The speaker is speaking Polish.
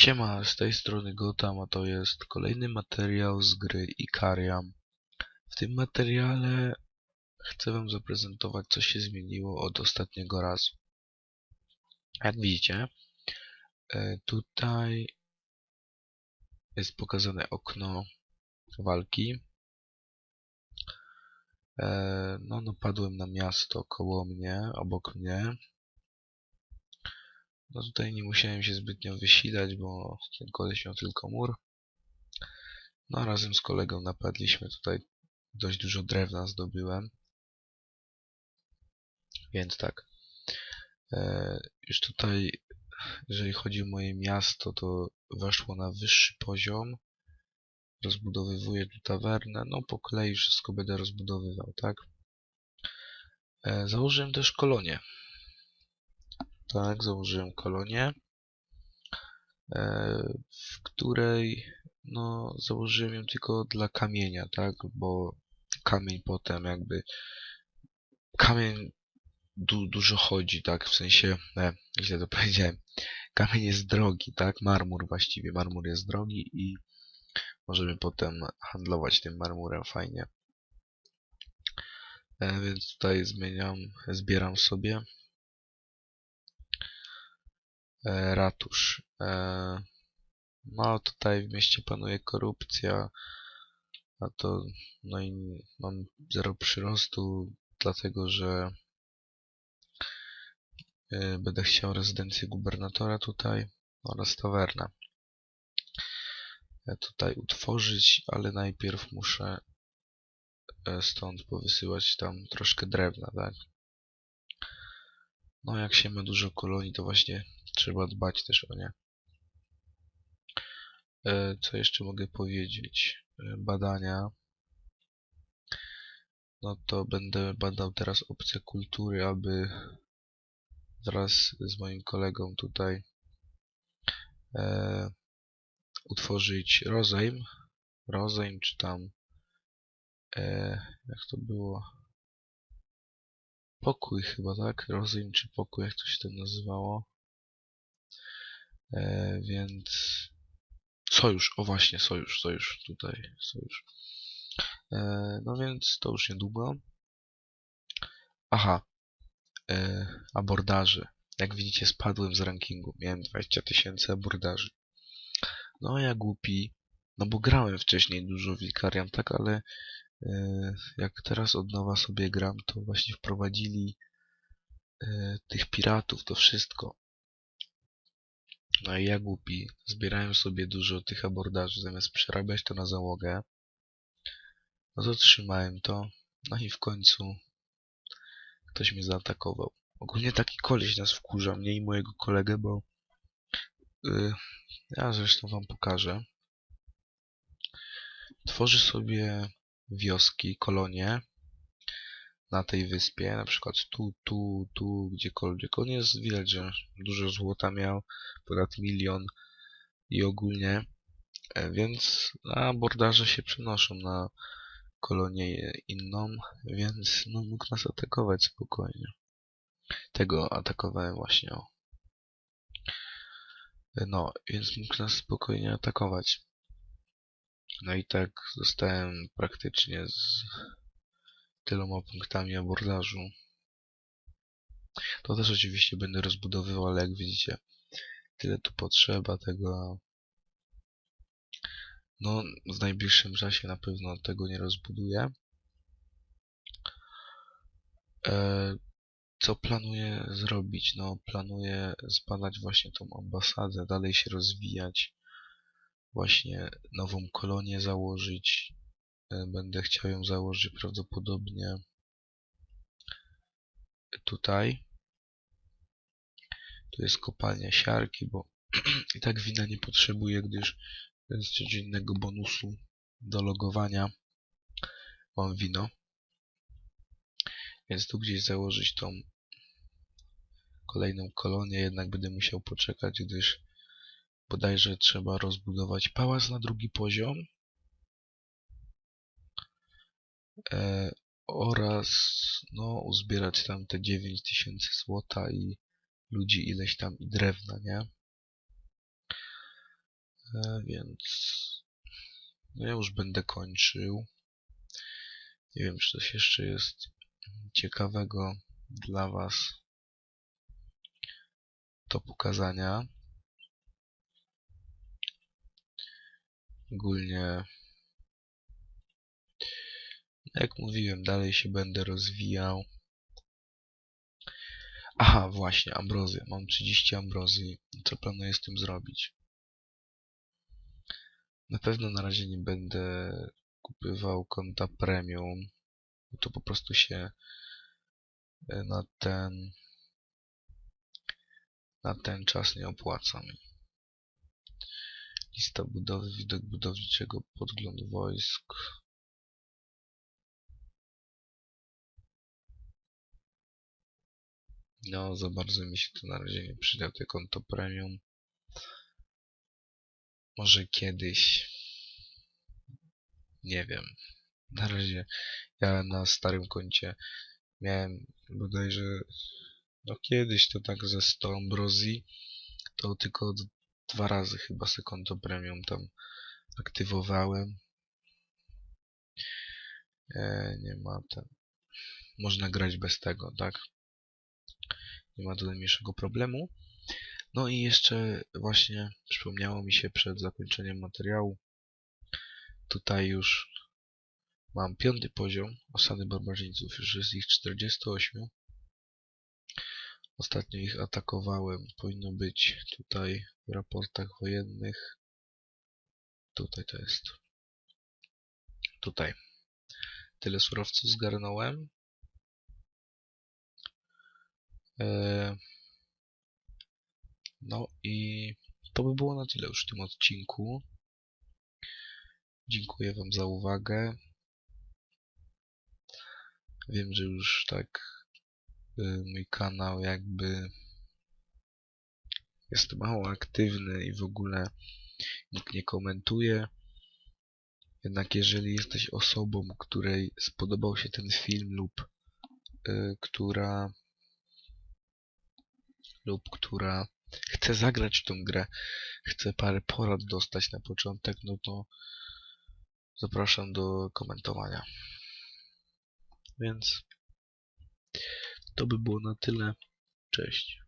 Siema, z tej strony Gotham, a to jest kolejny materiał z gry Ikariam. W tym materiale chcę wam zaprezentować, co się zmieniło od ostatniego razu. Jak widzicie, e, tutaj jest pokazane okno walki. E, No, napadłem na miasto koło mnie, obok mnie. No tutaj nie musiałem się zbytnio wysilać, bo ten koleś miał tylko mur. No razem z kolegą napadliśmy tutaj. Dość dużo drewna zdobyłem. Więc tak. E, już tutaj, jeżeli chodzi o moje miasto, to weszło na wyższy poziom. Rozbudowywuję tu tawernę. No po kolei wszystko będę rozbudowywał, tak? E, założyłem też kolonię. Tak, założyłem kolonię, e, w której no, założyłem ją tylko dla kamienia, tak, bo kamień potem jakby kamień du dużo chodzi, tak, w sensie, e, źle to powiedziałem, kamień jest drogi, tak, marmur właściwie, marmur jest drogi i możemy potem handlować tym marmurem fajnie. E, więc tutaj zmieniam, zbieram sobie ratusz. E, no tutaj w mieście panuje korupcja, a to no i mam zero przyrostu, dlatego że e, będę chciał rezydencję gubernatora tutaj oraz tawernę. E, tutaj utworzyć, ale najpierw muszę e, stąd powysyłać tam troszkę drewna, tak? No jak się ma dużo kolonii, to właśnie trzeba dbać też o nie. E, Co jeszcze mogę powiedzieć? E, Badania. No to będę badał teraz opcję kultury, aby wraz z moim kolegą tutaj e, utworzyć rozejm. Rozejm, czy tam e, jak to było? Pokój chyba, tak? Rozejm czy pokój, jak to się tam nazywało. E, więc sojusz, o właśnie, sojusz, sojusz, tutaj, sojusz. E, no więc to już niedługo. Aha, e, abordaże. Jak widzicie, spadłem z rankingu. Miałem 20 tysięcy abordaży. No, ja głupi, no bo grałem wcześniej dużo w tak, ale e, jak teraz od nowa sobie gram, to właśnie wprowadzili e, tych piratów, to wszystko. No i ja głupi, zbierałem sobie dużo tych abordaży, zamiast przerabiać to na załogę. No to trzymałem to, no i w końcu ktoś mnie zaatakował. Ogólnie taki koleś nas wkurza, mnie i mojego kolegę, bo yy, ja zresztą wam pokażę. Tworzy sobie wioski, kolonie na tej wyspie, na przykład tu, tu, tu, gdziekolwiek. On jest, widać, że dużo złota miał, ponad milion i ogólnie, e, więc abordaże się przenoszą na kolonię inną, więc no, mógł nas atakować spokojnie. Tego atakowałem właśnie, o. No, więc mógł nas spokojnie atakować. No i tak zostałem praktycznie z tyloma punktami abordażu. To też oczywiście będę rozbudowywał, ale jak widzicie, tyle tu potrzeba tego. No, w najbliższym czasie na pewno tego nie rozbuduję. E, co planuję zrobić? No, planuję zbadać właśnie tą ambasadę, dalej się rozwijać, właśnie nową kolonię założyć. E, Będę chciał ją założyć prawdopodobnie tutaj. Tu jest kopalnia siarki, bo i tak wina nie potrzebuję, gdyż z codziennego bonusu do logowania mam wino. Więc tu gdzieś założyć tą kolejną kolonię, jednak będę musiał poczekać, gdyż bodajże trzeba rozbudować pałac na drugi poziom e, oraz no, uzbierać tam te 9000 złota i ludzi ileś tam i drewna, nie? E, więc no ja już będę kończył. Nie wiem, czy coś jeszcze jest ciekawego dla Was do pokazania. Ogólnie, jak mówiłem, dalej się będę rozwijał. Aha, właśnie, ambrozja. Mam 30 ambrozji. Co planuję z tym zrobić? Na pewno na razie nie będę kupywał konta premium. To po prostu się e, na ten na ten czas nie opłaca mi. Lista budowy, widok budowniczego, podgląd wojsk. No, za bardzo mi się to na razie nie przyda, te konto premium. Może kiedyś. Nie wiem. Na razie ja na starym koncie miałem bodajże no kiedyś to tak ze 100 ambrozji to tylko dwa razy chyba se konto premium tam aktywowałem. E, nie ma tam. Można grać bez tego, tak? Nie ma tu najmniejszego problemu. No i jeszcze właśnie przypomniało mi się przed zakończeniem materiału. Tutaj już mam piąty poziom osady barbarzyńców. Już jest ich 48. Ostatnio ich atakowałem. Powinno być tutaj w raportach wojennych. Tutaj to jest. Tutaj. Tyle surowców zgarnąłem. E, No i to by było na tyle już w tym odcinku. Dziękuję Wam za uwagę. Wiem, że już tak y, mój kanał jakby jest mało aktywny i w ogóle nikt nie komentuje. Jednak jeżeli jesteś osobą, której spodobał się ten film lub y, która lub która chce zagrać w tą grę, chce parę porad dostać na początek, no to zapraszam do komentowania. Więc to by było na tyle. Cześć.